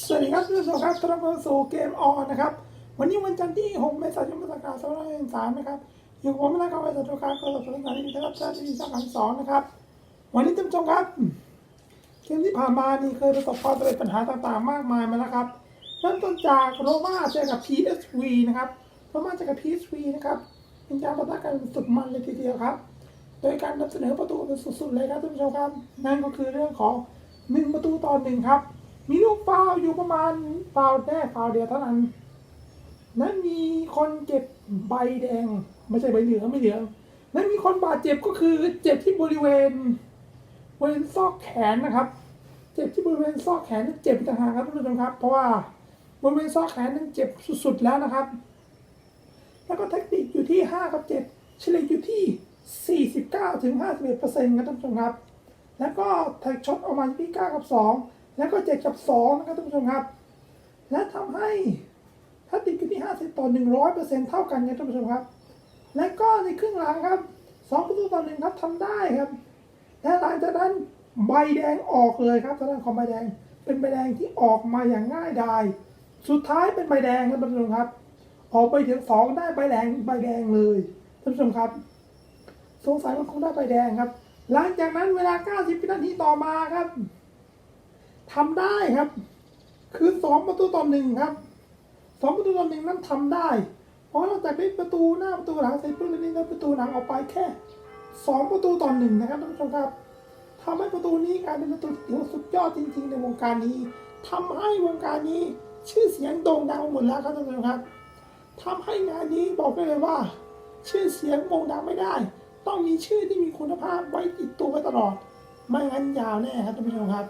สวัสดีครับทุกท่านครับต้อนรับเข้าสู่เกมออนนะครับ วันนี้วันจันทร์ที่ 6 เมษายนพุทธศักราช2563นะครับ อยู่กับผมนะครับไปจัดการกระทรวงสาธารณสุขที่ได้รับชาติที่สามสองนะครับ วันนี้ท่านผู้ชมครับ เกมที่ผ่านมานี่เคยประสบความสำเร็จปัญหาต่างๆ มากมายมาแล้วครับ เริ่มต้นจากโรม่าเจอกับ PSV นะครับ โรม่าเจอกับ PSV นะครับ เป็นการประทะกันสุดมันเลยทีเดียวครับ โดยการนำเสนอประตูเป็นสุดๆเลยครับท่านผู้ชมครับ นั่นก็คือเรื่องของหนึ่งประตูต่อหนึ่งครับ มีลูกฟาวอยู่ประมาณฟาวแน่ฟาวเดียวเท่านั้น นั้นมีคนเจ็บใบแดง ไม่ใช่ใบเหลืองไม่เหลืองนั้นมีคนบาดเจ็บก็คือเจ็บที่บริเวณบริเวณซอกแขนนะครับ เจ็บที่บริเวณซอกแขนนั้นเจ็บต่างหากครับท่านผู้ชมครับ เพราะว่าบริเวณซอกแขนนั้นเจ็บสุดๆแล้วนะครับ แล้วก็เทคนิคอยู่ที่5กับ7เฉลี่ยอยู่ที่ 49ถึง51เปอร์เซ็นต์ครับท่านผู้ชมครับ แล้วก็แท็กช็อตออกมาที่9กับ 2 แล้วก็7กับ2นะครับท่านผู้ชมครับ และทำให้ถ้าติดอยู่ที่50ต่อ100เปอร์เซ็นต์เท่ากันครับท่านผู้ชมครับ และก็ในครึ่งหลังครับ2ประตูต่อหนึ่งครับทำได้ครับ และหลังจากนั้นใบแดงออกเลยครับทางด้านของใบแดง เป็นใบแดงที่ออกมาอย่างง่ายดาย สุดท้ายเป็นใบแดงครับท่านผู้ชมครับ ออกไปถึงสองได้ใบแดงใบแดงเลยท่านผู้ชมครับ สงสัยมันคงได้ใบแดงครับ หลังจากนั้นเวลา 90 วินาทีต่อมาครับ ทำได้ครับ คือสองประตูต่อหนึ่งครับสองประตูต่อหนึ่งนั้นทำได้ เพราะนอกจากได้ประตูหน้าประตูหลังเสร็จปุ๊บแล้วนี่ได้ประตูหลังออกไปแค่สองประตูต่อหนึ่งนะครับท่านผู้ชมครับทำให้ประตูนี้กลายเป็นประตูที่สุดยอดจริง ๆ ในวงการนี้ทำให้วงการนี้ชื่อเสียงโด่งดังหมดแล้วครับท่านผู้ชมครับทำให้งานนี้บอกได้เลยว่า ชื่อเสียงโด่งดังไม่ได้ ต้องมีชื่อที่มีคุณภาพไว้ติดตัวไว้ตลอด ไม่งั้นยาวแน่ครับท่านผู้ชมครับ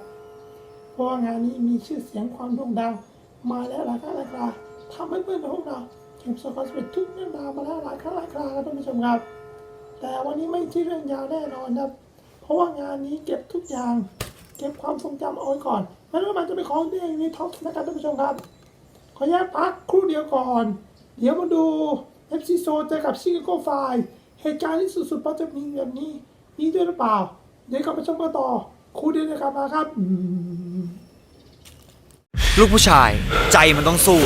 เพราะว่างานนี้มีชื่อเสียงความโด่งดัง มาแล้วหลายครั้งหลายคราทำให้เพื่อนของพวกเราเก็บสกอร์สเปทุกเรื่องราวมาแล้วหลายครั้งหลายคราครับท่านผู้ชมครับ แต่วันนี้ไม่ใช่เรื่องยาวแน่นอนครับ เพราะว่างานนี้เก็บทุกอย่าง เก็บความทรงจำเอาไว้ก่อนไม่ว่ามันจะเป็นของที่ในท็อปนะครับท่านผู้ชมครับ ขออนุญาตพักครู่เดียวก่อน เดี๋ยวมาดู FC โซเจอกับชิคาโกไฟเหตุการณ์ที่สุดๆเพราะจะมีแบบนี้มีด้วยหรือเปล่า เดี๋ยวกลับมาชมกันต่อครู่เดียวนะครับมาครับ ลูกผู้ชาย ใจมันต้องสู้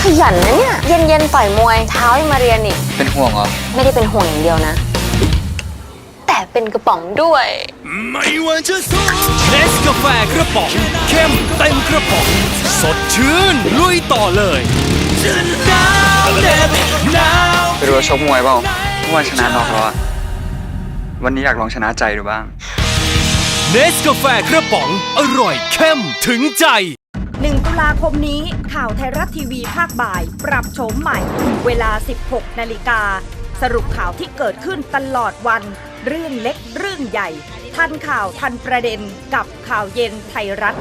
ขยันนะเนี่ย เย็นเย็นๆต่อยมวยเช้ายังมาเรียนอีก เป็นห่วงเหรอ ไม่ได้เป็นห่วงอย่างเดียวนะ แต่เป็นกระป๋องด้วย ไม่ว่าจะสู้เนสกาแฟกระป๋องเข้มเต็มกระป๋อง สดชื่น ลุยต่อเลยจะหนาวเหน็บหนาวไปดูว่าชกมวยเปล่าเมื่อวานชนะน็อกแล้วอะวันนี้อยากลองชนะใจดูบ้าง เนสกาแฟกระป๋อง อร่อยเข้มถึงใจ 1 ตุลาคมนี้ข่าวไทยรัฐทีวีภาคบ่าย ปรับโฉมใหม่ เวลา 16 นาฬิกา สรุปข่าวที่เกิดขึ้นตลอดวัน เรื่องเล็กเรื่องใหญ่ ทันข่าวทันประเด็นกับข่าวเย็นไทยรัฐ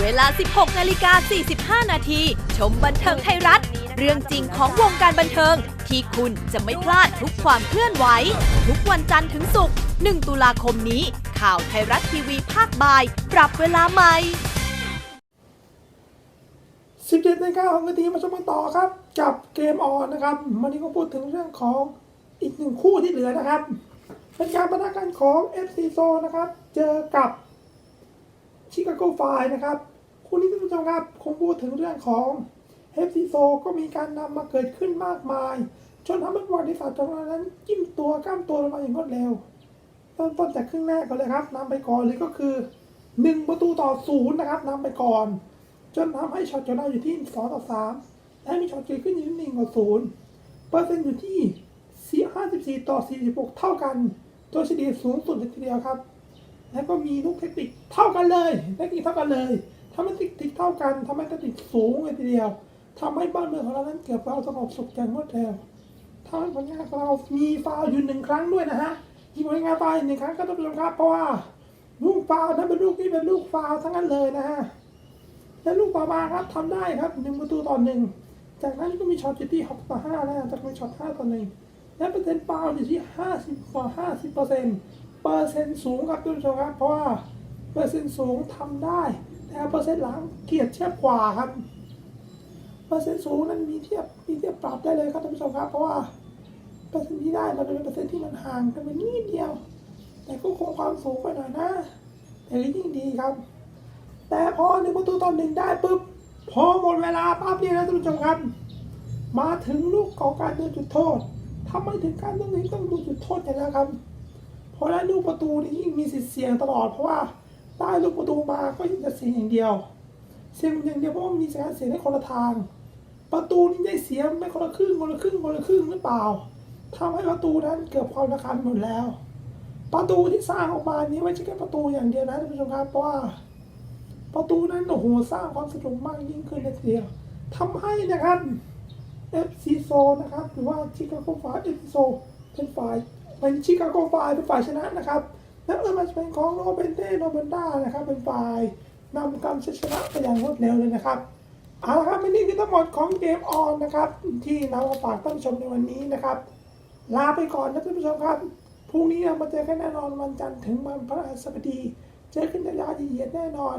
เวลา 16 นาฬิกา 45 นาที ชมบันเทิงไทยรัฐ เรื่องจริงของวงการบันเทิง ที่คุณจะไม่พลาดทุกความเคลื่อนไหว ทุกวันจันทร์ถึงศุกร์ 1 ตุลาคมนี้ ข่าวไทยรัฐทีวีภาคบ่าย ปรับเวลาใหม่ 17นาฬิกาของนาทีมาชมกันต่อครับ กับเกมออนนะครับ วันนี้ก็พูดถึงเรื่องของอีกหนึ่งคู่ที่เหลือนะครับเป็นการประทะกันของ FC z o นะครับ เจอกับชิคาโกไฟนะครับ คู่นี้ท่านผู้ชมครับคงพูดถึงเรื่องของ FC z o ก็มีการนำมาเกิดขึ้นมากมาย จนทำให้ประวัติศาสตร์ของนั้นจิ้มตัวก้ามตัวลงมาอย่างรวดเร็วเริ่มต้นจากครึ่งแรกก่อนเลยครับนำไปก่อนเลยก็คือ 1 ประตูต่อศูนย์นะครับนำไปก่อน จนทำให้ช็อตจนได้อยู่ที่ 2 ต่อ 3 และมีช็อตเกิดขึ้นอยู่ที่1ต่อ0เปอร์เซ็นต์อยู่ที่ 54 ต่อ 46 เท่ากัน ตัวเฉลี่ยสูงสุดเลยทีเดียวครับ แล้วก็มีลูกเทคนิคเท่ากันเลยเทคนิคเท่ากันเลยทำให้เทคนิคเท่ากันทำให้เทคนิคสูงเลยทีเดียวทำให้บ้านเมืองของเรานั้นเกิดความสงบสุขอย่างรวดเร็วทำให้ผลงานของเรามีฟาวอยู่หนึ่งครั้งด้วยนะฮะมีผลงานฟาวหนึ่งครั้งก็ต้องผู้ชมครับเพราะว่าลูกฟาวนั้นเป็นลูกที่เป็นลูกฟาวทั้งนั้นเลยนะฮะ และลูกต่อมาครับทำได้ครับหนึ่งประตูต่อหนึ่งจากนั้นก็มีช็อตอยู่ที่หกต่อห้าแล้วจากนั้นช็อตห้าต่อหนึ่งและเปอร์เซ็นต์ฟาวล์อยู่ที่ห้าสิบต่อห้าสิบเปอร์เซ็นต์เปอร์เซ็นต์สูงครับท่านผู้ชมครับเพราะว่าเปอร์เซ็นต์สูงทำได้ แต่เปอร์เซ็นต์หลังเกียร์เทียบกว่าครับเปอร์เซ็นต์สูงนั้นมีเทียบมีเทียบปรับได้เลยครับท่านผู้ชมครับ เพราะว่าเปอร์เซ็นต์ที่ได้มันเป็นเปอร์เซ็นต์ที่มันห่างกันไปนิดเดียว แต่ก็คงความสูงไปหน่อยนะแต่ก็ยิ่งดีครับ แต่พอหนึ่งประตูต่อหนึ่งได้ปุ๊บพอหมดเวลาปั๊บเนี่ยนะท่านผู้ชมครับ มาถึงลูกของการโดนจุดโทษทำไมถึงการต้องนี้ต้องดูจุดโทษอย่างนี้ครับ เพราะแล้วลูกประตูนี่ยิ่งมีสิทธิ์เสี่ยงตลอดเพราะว่าได้ลูกประตูมาก็ยิ่งจะเสี่ยงอย่างเดียว เสี่ยงอย่างเดียวเพราะมีการเสี่ยงในคนละทาง ประตูนี้ได้เสียไม่คนละครึ่งคนละครึ่งคนละครึ่งหรือเปล่าทำให้ประตูนั้นเกิดความระคายหมดแล้ว ประตูที่สร้างออกมานี้ไม่ใช่แค่ประตูอย่างเดียวนะท่านผู้ชมครับเพราะว่า ประตูนั้นโอ้โหสร้างความสนุกมากยิ่งขึ้นเลยทีเดียวทำให้นะครับ FC โซนะครับ หรือว่าชิคาโกไฟเอฟโซเป็นฝ่ายเป็นชิคาโกไฟเป็นฝ่ายชนะนะครับและเออมันจะเป็นของโรเบนเต้โรเบนด้านะครับ เป็นฝ่ายนำการชนะไปอย่างรวดเร็วเลยนะครับเอาละครับนี่คือทั้งหมดของเกมออนนะครับ ที่นำมาฝากท่านผู้ชมในวันนี้นะครับ ลาไปก่อนนะท่านผู้ชมครับพรุ่งนี้เรามาเจอกันแน่นอนวันจันทร์ถึงวันพฤหัสบดี เจอกันยาวเหยียดแน่นอน